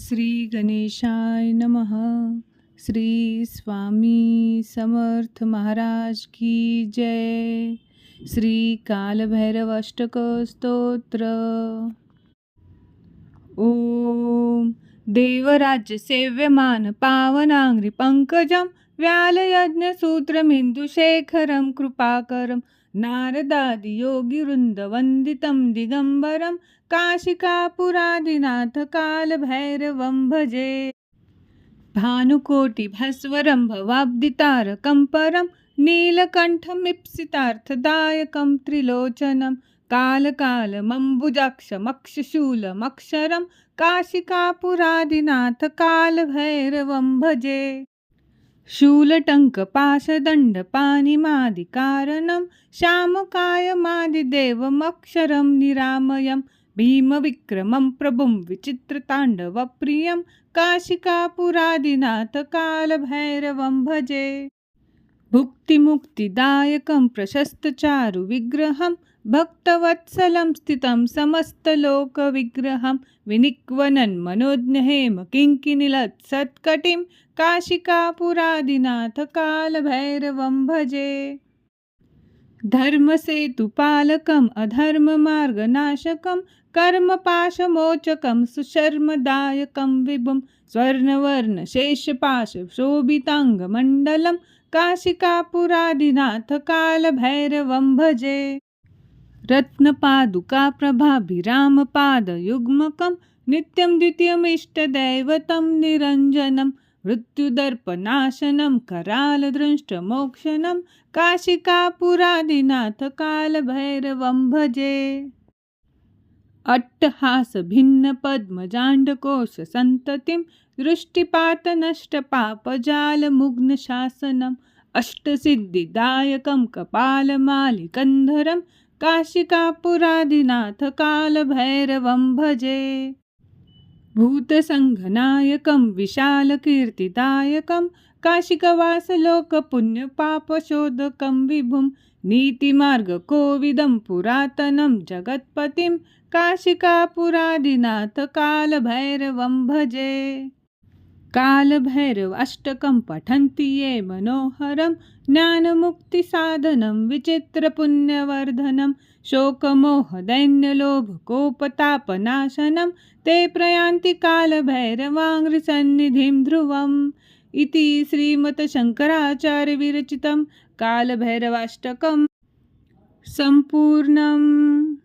श्री गणेशाय नमः। श्री स्वामी समर्थ महाराज की जय। श्री काल भैरव अष्टक स्तोत्र। ओम देवराज्य सेव्यमान पावनांग्रि व्यालयज्ञसूत्रमिन्दुशेखरं कृपाकरं नारदादियोगिवृन्दवन्दितं दिगम्बरं काशिकापुरादिनाथकालभैरवं भजे। भानुकोटिभस्वरं भवाब्दितारकं परं नीलकण्ठमिप्सितार्थदायकं त्रिलोचनं कालकालमम्बुजाक्षमक्षशूलमक्षरं काशिकापुरादिनाथकालभैरवं भजे। शूलटङ्कपाशदण्डपानिमादिकारणं श्यामकायमादिदेवमक्षरं निरामयं भीमविक्रमं प्रभुं विचित्रताण्डवप्रियं काशिकापुरादिनाथकालभैरवं भजे। भुक्तिमुक्तिदायकं प्रशस्तचारुविग्रहं भक्तवत्सलं स्थितं समस्तलोकविग्रहं काशिकापुरादिनाथ किङ्किनिलत्सत्कटिं काशिकापुरादिनाथकालभैरवं भजे। धर्मसेतुपालकम् अधर्ममार्गनाशकं कर्मपाशमोचकं सुशर्मदायकं विभुं स्वर्णवर्णशेषपाशशोभिताङ्गमण्डलं काशिकापुरादिनाथकालभैरवं भजे। रत्नपादुकाप्रभाभिरामपादयुग्मकं नित्यं द्वितीयमिष्टदैवतं निरञ्जनं मृत्युदर्पनाशनं करालदृष्टमोक्षणं काशिकापुरादिनाथकालभैरवं भजे। अट्टहासभिन्नपद्मजाण्डकोशसन्ततिं दृष्टिपातनष्टपापजालमुग्नशासनम् अष्टसिद्धिदायकं कपालमालिकन्धरं काशिकापुरादिनाथकालभैरवं भजे। भूतसङ्घनायकं विशालकीर्तिदायकं काशिकवासलोकपुण्यपापशोधकं विभुं नीतिमार्गकोविदं पुरातनं जगत्पतिं काशिकापुरादिनाथकालभैरवं भजे। कालभैरव अष्टकं पठन्ति ये मनोहरं, ज्ञानमुक्तिसाधनं, विचित्रपुण्यवर्धनं, शोकमोहदैन्यलोभकोपतापनाशनं, ते प्रयान्ति कालभैरवाङ्घ्रिसन्निधिं ध्रुवम् इति श्रीमतशङ्कराचार्यविरचितं कालभैरवाष्टकं सम्पूर्णम्।